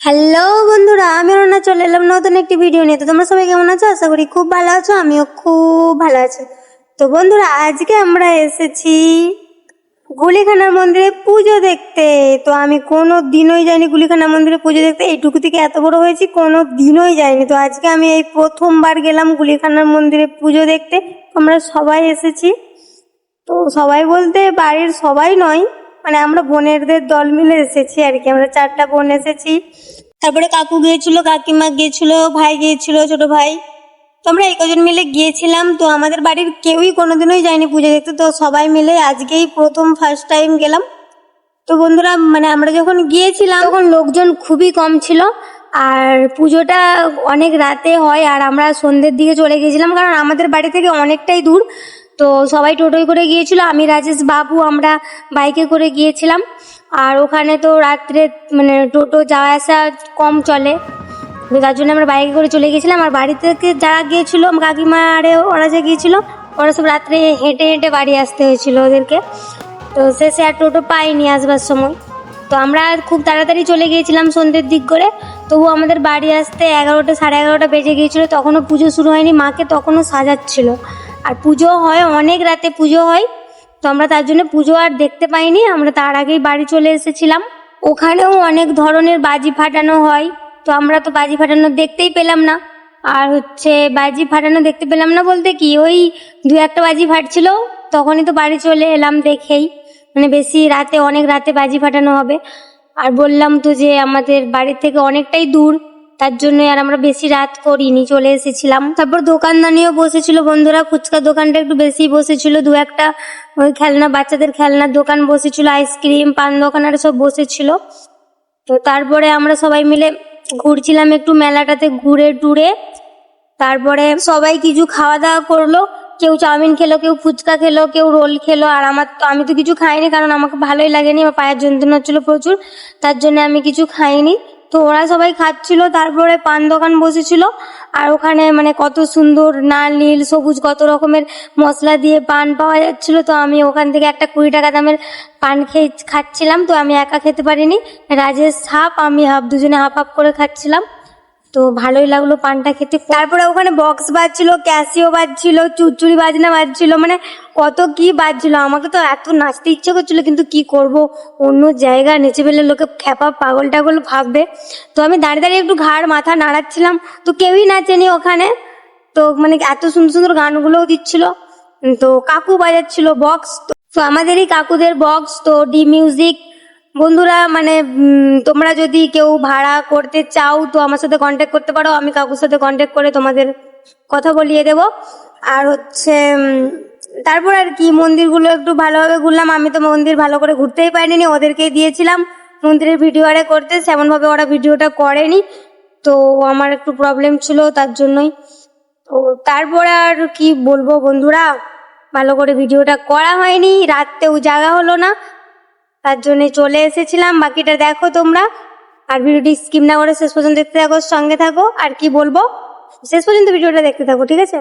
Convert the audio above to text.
Hello বন্ধুরা, আমি রওনা চলে এলাম নতুন একটি ভিডিও নিয়ে। তো তোমরা সবাই কেমন আছো? আশা করি খুব ভালো আছো, আমিও খুব ভালো আছি। তো বন্ধুরা, আজকে আমরা এসেছি গুলিখানার মন্দিরে পুজো দেখতে। তো আমি কোনো দিনই যাইনি গুলিখানার মন্দিরে পুজো দেখতে। এইটুকু থেকে এত বড় হয়েছি, কোনো দিনই যাইনি। তো আজকে আমি এই প্রথমবার গেলাম গুলিখানার মন্দিরে পুজো দেখতে। আমরা সবাই এসেছি। তো সবাই বলতে বাড়ির সবাই নয় মানে আমরা বোনেরদের দল মিলে এসেছি আর কি, আমরা চারটা বোন এসেছি। তারপরে কাকু গিয়েছিল, কাকিমা গিয়েছিল, ভাই গিয়েছিল, ছোট ভাই। তো আমরা এই কজন মিলে গিয়েছিলাম, তো আমাদের বাড়ির কেউই কোনোদিনই যায়নি পুজো দেখতে, তো সবাই মিলে আজকেই প্রথম ফার্স্ট টাইম গেলাম। তো বন্ধুরা মানে আমরা যখন গিয়েছিলাম, তখন লোকজন খুবই কম ছিল, আর পুজোটা অনেক রাতে হয়, আর আমরা সন্ধ্যের দিকে চলে গিয়েছিলাম, কারণ আমাদের বাড়ি থেকে অনেকটাই দূর। তো সবাই টোটোয় করে গিয়েছিল। আমি, রাজেশ বাবু, আমরা বাইকে করে গিয়েছিলাম। আর ওখানে তো রাত্রে মানে টোটো যাওয়া আসা কম চলে। তো তার জন্য আমরা বাইকে করে চলে গিয়েছিলাম। আর বাড়ি থেকে যারা গিয়েছিল, কাকিমা আরে ওরা যে গিয়েছিল, ওরা সব রাত্রে হেঁটে হেঁটে বাড়ি আসতে হয়েছিল ওদেরকে। তো শেষে আর টোটো পাইনি আসবার সময়। তো আমরা খুব তাড়াতাড়ি চলে গিয়েছিলাম সন্ধ্যের দিক করে। তবু আমাদের বাড়ি আসতে এগারোটা, সাড়ে এগারোটা বেজে গিয়েছিল। তখনও পুজো শুরু হয়নি, মাকে তখনও সাজাচ্ছিল। আর পুজো হয়, অনেক রাতে পুজো হয়। তো আমরা তার জন্য পুজো আর দেখতে পাইনি, আমরা তার আগেই বাড়ি চলে এসেছিলাম। ওখানেও অনেক ধরনের বাজি ফাটানো হয়, তো আমরা তো বাজি ফাটানো দেখতেই পেলাম না। আর হচ্ছে বাজি ফাটানো দেখতে পেলাম না বলতে কি, ওই দু একটা বাজি ফাটছিল, তখনই তো বাড়ি চলে এলাম দেখেই। মানে বেশি রাতে, অনেক রাতে বাজি ফাটানো হবে। আর বললাম তো যে আমাদের বাড়ির থেকে অনেকটাই দূর তার জন্য আর আমরা বেশি রাত করিনি, চলে এসেছিলাম। তারপর দোকানদানিও বসেছিল, বন্ধুরা ফুচকা দোকানটা একটু বেশি বসেছিল, দু একটা ওই খেলনা, বাচ্চাদের খেলনার দোকান বসেছিল, আইসক্রিম, পান দোকান আর সব বসেছিল। তো তারপরে আমরা সবাই মিলে ঘুরছিলাম একটু মেলাটাতে ঘুরে টুরে। তারপরে সবাই কিছু খাওয়া দাওয়া করল, কেউ চাউমিন খেলো, কেউ ফুচকা খেলো, কেউ রোল খেলো, আর আমার তো, আমি তো কিছু খাইনি কারণ আমাকে ভালোই লাগেনি, আমার পায়ের যন্ত্রণা হচ্ছিল প্রচুর, তার জন্য আমি কিছু খাইনি। তো ওরা সবাই খাচ্ছিল, তারপরে পান দোকান বসেছিল, আর ওখানে মানে কত সুন্দর নাল নীল, সবুজ কত রকমের মশলা দিয়ে পান পাওয়া যাচ্ছিল। তো আমি ওখান থেকে একটা কুড়ি টাকা দামের পান খেয়ে খাচ্ছিলাম, তো আমি একা খেতে পারিনি। রাজেশ হাফ আমি হাফ দুজনে হাফ হাফ করে খাচ্ছিলাম। তো ভালোই লাগল পানটা খেতে। তারপরে ওখানে বক্স বাজছিল ক্যাসিও বাজছিল চুচুড়ি বাজনা বাজছিল মানে কত কি বাজছিল, আমাকে তো এত নাচতে ইচ্ছে করছিল, কিন্তু কি করব? অন্য জায়গা নেচে ফেলে লোকে খ্যাপা পাগল টাগল ভাববে। তো আমি দাঁড়িয়ে দাঁড়িয়ে একটু ঘাড় মাথা নাড়াচ্ছিলাম, তো কেউই নাচেনি ওখানে। তো মানে এত সুন্দর সুন্দর গানগুলোও দিচ্ছিল। তো কাকু বাজাচ্ছিল বক্স তো আমাদেরই কাকুদের বক্স তো ডি মিউজিক বন্ধুরা মানে তোমরা যদি কেউ ভাড়া করতে চাও তো আমার সাথে কন্ট্যাক্ট করতে পারো। আমি কাকুর সাথে কন্ট্যাক্ট করে তোমাদের কথা বলিয়ে দেব। আর হচ্ছে তারপর আর কি, মন্দিরগুলো একটু ভালোভাবে ঘুরলাম। আমি তো মন্দির ভালো করে ঘুরতেই পারিনি, ওদেরকেই দিয়েছিলাম। মন্দিরের ভিডিও আরে করতে, সেমনভাবে ওরা ভিডিওটা করেনি। তো আমার একটু প্রবলেম ছিল তার জন্যই। তো তারপরে আর কি বলব বন্ধুরা, ভালো করে ভিডিওটা করা হয়নি। রাত্রেও জাগা হলো না। তার জন্য চলে এসেছিলাম। বাকিটা দেখো তোমরা। আর ভিডিওটি স্কিপ না করে শেষ পর্যন্ত দেখতে থাকো, সঙ্গে থাকো। আর কি বলব? শেষ পর্যন্ত ভিডিওটা দেখতে থাকো, ঠিক আছে?